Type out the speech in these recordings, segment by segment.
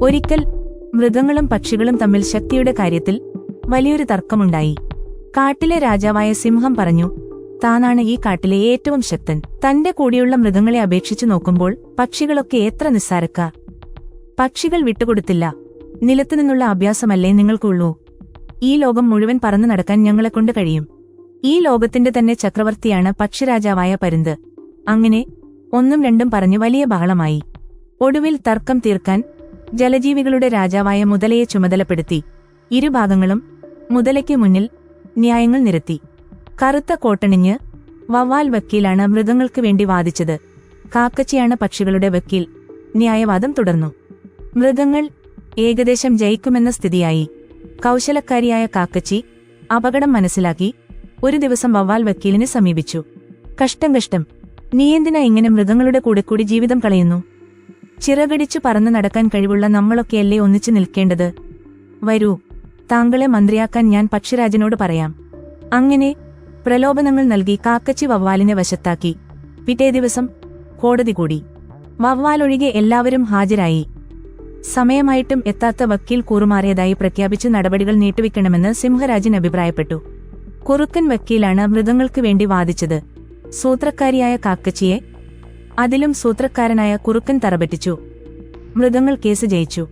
ഒരിക്കൽ മൃഗങ്ങളും പക്ഷികളും തമ്മിൽ ശക്തിയുടെ കാര്യത്തിൽ വലിയൊരു തർക്കമുണ്ടായി. കാട്ടിലെ രാജാവായ സിംഹം പറഞ്ഞു താനാണ് ഈ കാട്ടിലെ ഏറ്റവും ശക്തൻ. തന്റെ കൂടെയുള്ള മൃഗങ്ങളെ അപേക്ഷിച്ചു നോക്കുമ്പോൾ പക്ഷികളൊക്കെ എത്ര നിസ്സാരക്കാർ പക്ഷികൾ വിട്ടുകൊടുത്തില്ല. നിലത്തു നിന്നുള്ള അഭ്യാസമല്ലേ നിങ്ങൾക്കുള്ളൂ. ഈ ലോകം മുഴുവൻ പറന്നു നടക്കാൻ ഞങ്ങളെക്കൊണ്ട് കഴിയും. ഈ ലോകത്തിന്റെ തന്നെ ചക്രവർത്തിയാണ് പക്ഷിരാജാവായ പരുന്ത്. അങ്ങനെ ഒന്നും രണ്ടും പറഞ്ഞു വലിയ ബഹളമായി. ഒടുവിൽ തർക്കം തീർക്കാൻ ജലജീവികളുടെ രാജാവായ മുതലയെ ചുമതലപ്പെടുത്തി ഇരുഭാഗങ്ങളും മുതലയ്ക്ക് മുന്നിൽ ന്യായങ്ങൾ നിരത്തി. കറുത്ത കോട്ടണിഞ്ഞ് വവ്വാൽ വക്കീലാണ് മൃഗങ്ങൾക്ക് വേണ്ടി വാദിച്ചത്. കാക്കച്ചിയാണ് പക്ഷികളുടെ വക്കീൽ. ന്യായവാദം തുടർന്നു. മൃഗങ്ങൾ ഏകദേശം ജയിക്കുമെന്ന സ്ഥിതിയായി. കൗശലക്കാരിയായ കാക്കച്ചി അപകടം മനസ്സിലാക്കി ഒരു ദിവസം വവ്വാൽ വക്കീലിനെ സമീപിച്ചു. കഷ്ടം കഷ്ടം. നീയെന്തിനാ ഇങ്ങനെ മൃഗങ്ങളുടെ കൂടെ കൂടി ജീവിതം കളയുന്നു? ചിറകടിച്ചു പറന്നു നടക്കാൻ കഴിവുള്ള നമ്മളൊക്കെയല്ലേ ഒന്നിച്ചു നിൽക്കേണ്ടത്? വരൂ താങ്കളെ മന്ത്രിയാക്കാൻ ഞാൻ പക്ഷിരാജനോട് പറയാം. അങ്ങനെ പ്രലോഭനങ്ങൾ നൽകി കാക്കച്ചി വവ്വാലിനെ വശത്താക്കി. പിറ്റേ ദിവസം കോടതി കൂടി. വവ്വാലൊഴികെ എല്ലാവരും ഹാജരായി. സമയമായിട്ടും എത്താത്ത വക്കീൽ കൂറുമാറിയതായി പ്രഖ്യാപിച്ച് നടപടികൾ നീട്ടിവെക്കണമെന്ന് സിംഹരാജൻ അഭിപ്രായപ്പെട്ടു. കുറുക്കൻ വക്കീലാണ് മൃഗങ്ങൾക്ക് വേണ്ടി വാദിച്ചത്. സൂത്രക്കാരിയായ കാക്കച്ചിയെ അതിലും സൂത്രക്കാരനായ കുറുക്കൻ തറപറ്റിച്ചു മൃഗങ്ങൾ കേസ് ജയിച്ചു.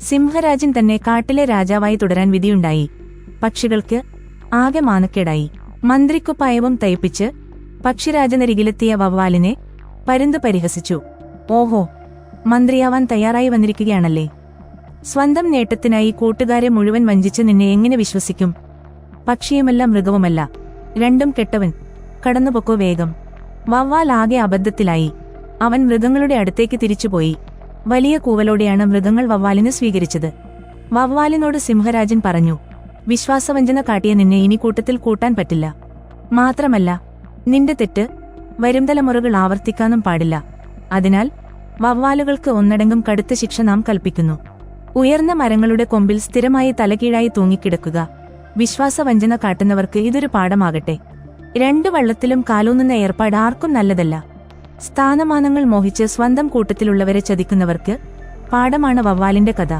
സിംഹരാജൻ തന്നെ കാട്ടിലെ രാജാവായി തുടരാൻ വിധിയുണ്ടായി. പക്ഷികൾക്ക് ആകെ മാനക്കേടായി. മന്ത്രിക്കുപ്പായവും തയ്പ്പിച്ച് പക്ഷിരാജനരികിലെത്തിയ വവ്വാലിനെ പരുന്ത് പരിഹസിച്ചു. ഓഹോ മന്ത്രിയാവാൻ തയ്യാറായി വന്നിരിക്കുകയാണല്ലേ? സ്വന്തം നേട്ടത്തിനായി കൂട്ടുകാരെ മുഴുവൻ വഞ്ചിച്ച് നിന്നെ എങ്ങനെ വിശ്വസിക്കും? പക്ഷിയുമല്ല മൃഗവുമല്ല. രണ്ടും കെട്ടവൻ. കടന്നുപൊക്കോ വേഗം. വവ്വാൽ ആകെ അബദ്ധത്തിലായി. അവൻ മൃഗങ്ങളുടെ അടുത്തേക്ക് തിരിച്ചുപോയി. വലിയ കൂവലോടെയാണ് മൃഗങ്ങൾ വവ്വാലിനെ സ്വീകരിച്ചത്. വവ്വാലിനോട് സിംഹരാജൻ പറഞ്ഞു വിശ്വാസവഞ്ചന കാട്ടിയ നിന്നെ ഇനി കൂട്ടത്തിൽ കൂട്ടാൻ പറ്റില്ല. മാത്രമല്ല നിന്റെ തെറ്റ് വരും തലമുറകൾ ആവർത്തിക്കാനും പാടില്ല. അതിനാൽ വവ്വാലുകൾക്ക് ഒന്നടങ്കം കടുത്ത ശിക്ഷ നാം കൽപ്പിക്കുന്നു. ഉയർന്ന മരങ്ങളുടെ കൊമ്പിൽ സ്ഥിരമായി തലകീഴായി തൂങ്ങിക്കിടക്കുക. വിശ്വാസവഞ്ചന കാട്ടുന്നവർക്ക് ഇതൊരു പാഠമാകട്ടെ. രണ്ട് വള്ളത്തിലും കാലൂന്നുന്ന ഏർപ്പാട് ആർക്കും നല്ലതല്ല. സ്ഥാനമാനങ്ങൾ മോഹിച്ച് സ്വന്തം കൂട്ടത്തിലുള്ളവരെ ചതിക്കുന്നവർക്ക് പാഠമാണ് വവ്വാലിന്റെ കഥ.